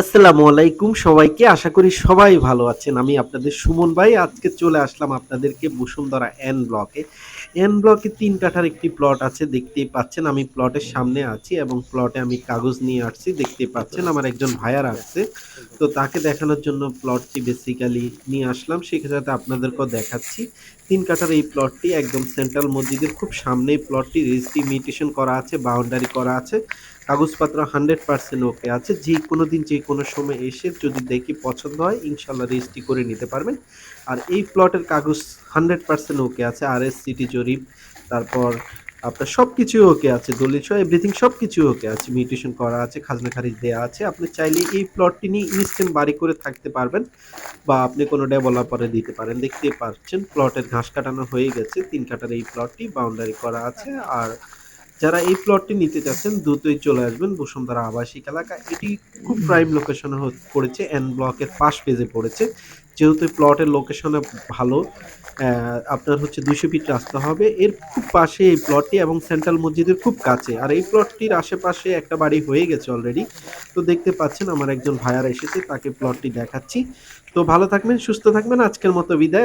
আসসালামু আলাইকুম সবাইকে। আশা করি সবাই ভালো আছেন। আমি আপনাদের সুমন ভাই। আজকে চলে আসলাম আপনাদেরকে বসুন্ধরা এন ব্লকে এন ব্লকে তিন কাঠার একটি প্লট আছে, দেখতেই পাচ্ছেন। আমি প্লটের সামনে আছি এবং প্লটে আমি কাগজ নিয়ে আসছি, দেখতেই পাচ্ছেন। আমার একজন ভাইয়ার আসছে তো তাকে দেখানোর জন্য প্লটটি বেসিক্যালি নিয়ে আসলাম। সেক্ষেত্রে আপনাদেরকেও দেখাচ্ছি। তিন কাঠার এই প্লটটি একদম সেন্ট্রাল মসজিদের খুব সামনেই প্লটটি রেজিস্ট্রি ইমিটেশন করা আছে বাউন্ডারি করা আছে। কাগজপত্র হান্ড্রেড পার্সেন্ট ওকে আছে। যে কোনো দিন যে কোনো সময় এসে যদি দেখি পছন্দ হয় ইনশাল্লাহ রেজিস্ট্রি করে নিতে পারবেন। আর এই প্লটের কাগজ হান্ড্রেড পার্সেন্ট ওকে আছে আর এস সিটি জরিপ, তারপর আপনার সব কিছুই ওকে আছে, দলিল সহ এভরিথিং সব কিছু ওকে আছে মিউটেশন করা আছে, খাজনা খারিজ দেওয়া আছে। আপনি চাইলে এই প্লটটি নিয়ে ইনস্ট্যান্ট বাড়ি করে থাকতে পারবেন বা আপনি কোনো ডেভেলপারে দিতে পারেন। দেখতেই পাচ্ছেন প্লটের ঘাস কাটানো হয়ে গেছে, তিন কাটার এই প্লটটি বাউন্ডারি করা আছে। আর যারা এই প্লটটি নিতে চাচ্ছেন দ্রুতই চলে আসবেন বসুন্ধরা আবাসিক এলাকা। এটি খুব প্রাইম লোকেশনে পড়েছে এন ব্লকের পাশ পেজে পড়েছে। যেহেতু প্লটের লোকেশনে ভালো আপনার হচ্ছে দুইশো ফিট রাস্তা হবে। এর খুব পাশে এই প্লটটি এবং সেন্ট্রাল মসজিদের খুব কাছে। আর এই প্লটটির আশেপাশে একটা বাড়ি হয়ে গেছে অলরেডি তো দেখতে পাচ্ছেন, আমার একজন ভাইয়ার এসেছে, তাকে প্লটটি দেখাচ্ছি। তো ভালো থাকবেন, সুস্থ থাকবেন। আজকের মতো বিদায়।